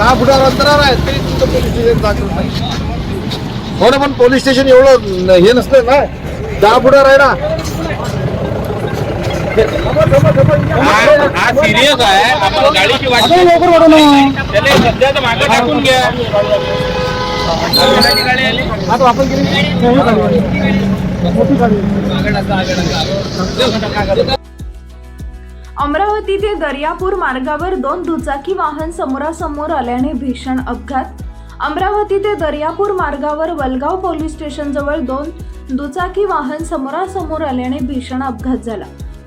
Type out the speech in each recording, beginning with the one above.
दहा फुटावर अंतरावर आहे तरी तुमचं पोलीस स्टेशन दाखल नाही. हो ना पण पोलीस स्टेशन एवढं न- हे नसतं ना. दहा फुटावर आहे ना. हा सिरियस आहे. आपण गाडीची गाडी अमरावती ते दर्यापूर मार्गावर दोन दुचाकी वाहन समोरासमोर आल्याने भीषण अपघात. अमरावती ते दर्यापूर मार्गावर वलगाव पोलीस स्टेशनजवळ दोन दुचाकी वाहन समोरासमोर आल्याने भीषण अपघात झाला.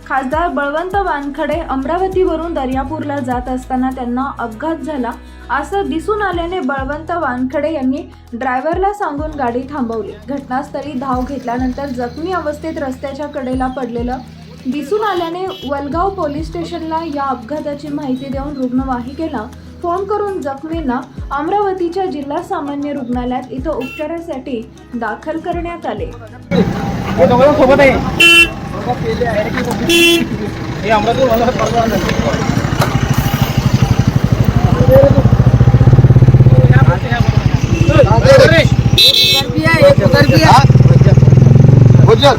खासदार बळवंत वानखडे अमरावतीवरून दर्यापूरला जात असताना त्यांना अपघात झाला असं दिसून आल्याने बळवंत वानखडे यांनी ड्रायव्हरला सांगून गाडी थांबवली. घटनास्थळी धाव घेतल्यानंतर जखमी अवस्थेत रस्त्याच्या कडेला पडलेलं दिसून आल्याने वलगाव पोलीस स्टेशनला या अपघाताची माहिती देऊन रुग्णवाहिकेला फोन करून जखमींना अमरावतीच्या जिल्हा सामान्य रुग्णालयात इथं उपचारासाठी दाखल करण्यात आले आहे हे अमरावती मला परवा गुजर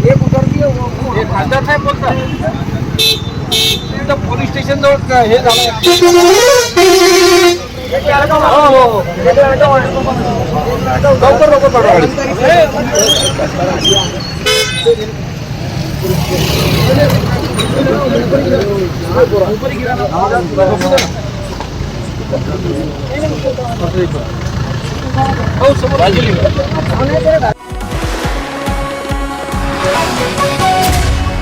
हे खासदार साहेब बोलतात. पोलीस स्टेशन जवळ हे झालं? हो हो, हो. लवकर लवकर गाडी. हो समोर